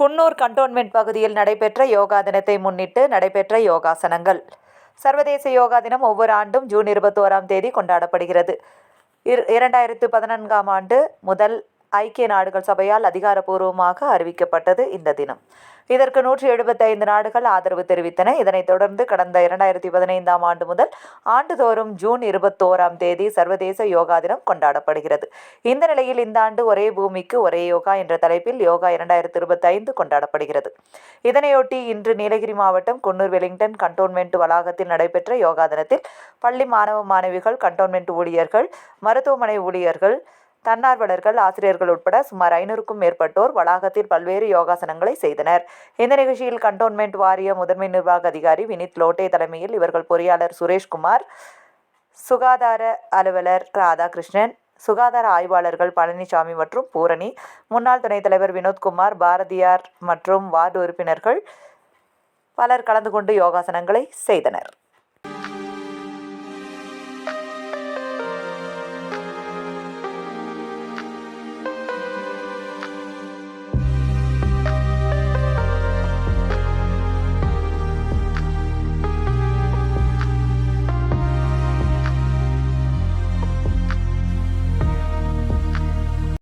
Coonoor cantonment பகுதியில் நடைபெற்ற யோகா தினத்தை முன்னிட்டு நடைபெற்ற யோகாசனங்கள். சர்வதேச யோகா தினம் ஒவ்வொரு ஆண்டும் ஜூன் இருபத்தோராம் தேதி கொண்டாடப்படுகிறது. இர- இரண்டாயிரத்து பதினான்காம் ஆண்டு முதல் ஐக்கிய நாடுகள் சபையால் அதிகாரப்பூர்வமாக அறிவிக்கப்பட்டது இந்த தினம். இதற்கு நூற்றி எழுபத்தைந்து நாடுகள் ஆதரவு தெரிவித்தன. இதனைத் தொடர்ந்து கடந்த இரண்டாயிரத்தி பதினைந்தாம் ஆண்டு முதல் ஆண்டுதோறும் ஜூன் இருபத்தோராம் தேதி சர்வதேச யோகா தினம் கொண்டாடப்படுகிறது. இந்த நிலையில் இந்த ஆண்டு ஒரே பூமிக்கு ஒரே யோகா என்ற தலைப்பில் யோகா இரண்டாயிரத்தி இருபத்தைந்து கொண்டாடப்படுகிறது. இதனையொட்டி இன்று நீலகிரி மாவட்டம் குன்னூர் வெலிங்டன் கண்டோன்மெண்ட் வளாகத்தில் நடைபெற்ற யோகா தினத்தில் பள்ளி மாணவ மாணவிகள் கண்டோன்மெண்ட் ஊழியர்கள் மருத்துவமனை ஊழியர்கள் தன்னார்வலர்கள் ஆசிரியர்கள் உட்பட சுமார் ஐநூறுக்கும் மேற்பட்டோர் வளாகத்தில் பல்வேறு யோகாசனங்களை செய்தனர். இந்த நிகழ்ச்சியில் கண்டோன்மெண்ட் வாரிய முதன்மை நிர்வாக அதிகாரி வினித் லோட்டே தலைமையில் இவர்கள் பொறியாளர் சுரேஷ்குமார் சுகாதார அலுவலர் ராதாகிருஷ்ணன் சுகாதார ஆய்வாளர்கள் பழனிசாமி மற்றும் பூரணி முன்னாள் துணைத் தலைவர் வினோத்குமார் பாரதியார் மற்றும் வார்டு உறுப்பினர்கள் பலர் கலந்து கொண்டு யோகாசனங்களை செய்தனர்.